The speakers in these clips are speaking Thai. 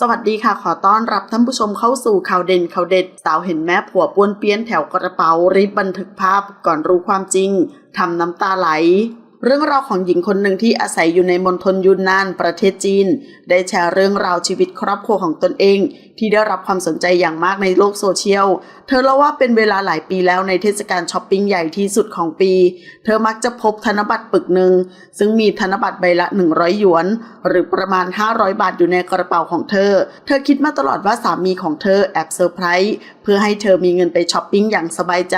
สวัสดีค่ะ ขอต้อนรับท่านผู้ชมเข้าสู่ข่าวเด่นข่าวเด็ด สาวเห็นแม่ผัวป้วนเปี้ยนแถวกระเป๋ารีบบันทึกภาพก่อนรู้ความจริงทำน้ำตาไหล เรื่องราวของหญิงคนหนึ่งที่อาศัยอยู่ในมณฑลยูนนานประเทศจีน ได้แชร์เรื่องราวชีวิตครอบครัวของตนเอง ที่ได้รับความสนใจอย่างมากในโลกโซเชียล เธอเล่าว่าเป็นเวลาหลายปีแล้วในเทศกาลช้อปปิ้งใหญ่ที่สุดของปี เธอมักจะพบธนบัตรปึกหนึ่ง ซึ่งมีธนบัตรใบละ 100 หยวน หรือประมาณ 500 บาทอยู่ในกระเป๋าของเธอ เธอคิดมาตลอดว่าสามีของเธอแอบเซอร์ไพรส์เพื่อให้เธอมีเงินไปช้อปปิ้งอย่างสบายใจ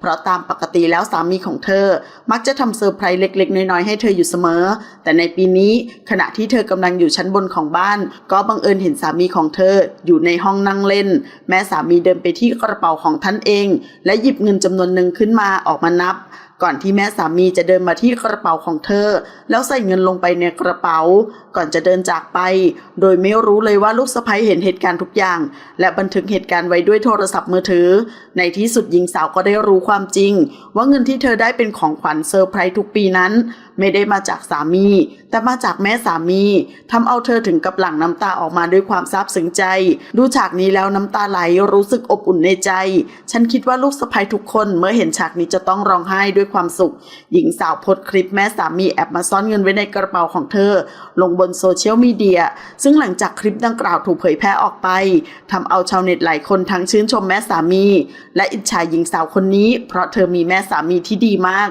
เพราะตามปกติแล้วสามีของเธอ มักจะทำเซอร์ไพรส์เล็กๆ น้อยๆ ให้เธออยู่เสมอ แต่ในปีนี้ขณะที่เธอกำลังอยู่ชั้นบนของบ้าน ก็บังเอิญเห็นสามีของเธออยู่ในห้องนั่งเล่น แม่สามีเดินไปที่กระเป๋าของท่านเอง และหยิบเงินจำนวนหนึ่งขึ้นมาออกมานับ ก่อนที่แม่สามีจะเดินมาที่กระเป๋าของเธอ แล้วใส่เงินลงไปในกระเป๋า ก่อนจะเดินจากไป โดยไม่รู้เลยว่าลูกสะใภ้เห็นเหตุการณ์ทุกอย่าง และบันทึกเหตุการณ์ไว้ด้วยโทรศัพท์มือถือ ในที่สุดหญิงสาวก็ได้รู้ความจริง ว่าเงินที่เธอได้เป็นของขวัญเซอร์ไพรส์ทุกปีนั้น ไม่ได้มาจากสามี แต่มาจากแม่สามีทำเอาเธอถึงกับหลั่งน้ำตาออกมาด้วยความซาบซึ้งใจ ดูฉากนี้แล้วน้ำตาไหลรู้สึกอบอุ่นในใจ ฉันคิดว่าลูกสะใภ้ทุกคนเมื่อเห็นฉากนี้จะต้องร้องไห้ด้วยความสุข หญิงสาวโพสคลิปแม่สามีแอบมาซ่อนเงินไว้ในกระเป๋าของเธอ ลงบนโซเชียลมีเดียซึ่งหลังจากคลิปดังกล่าวถูกเผยแพร่ออกไปทำเอาชาวเน็ตหลายคนทั้งชื่นชมแม่สามี และอิจฉาหญิงสาวคนนี้ เพราะเธอมีแม่สามีที่ดีมาก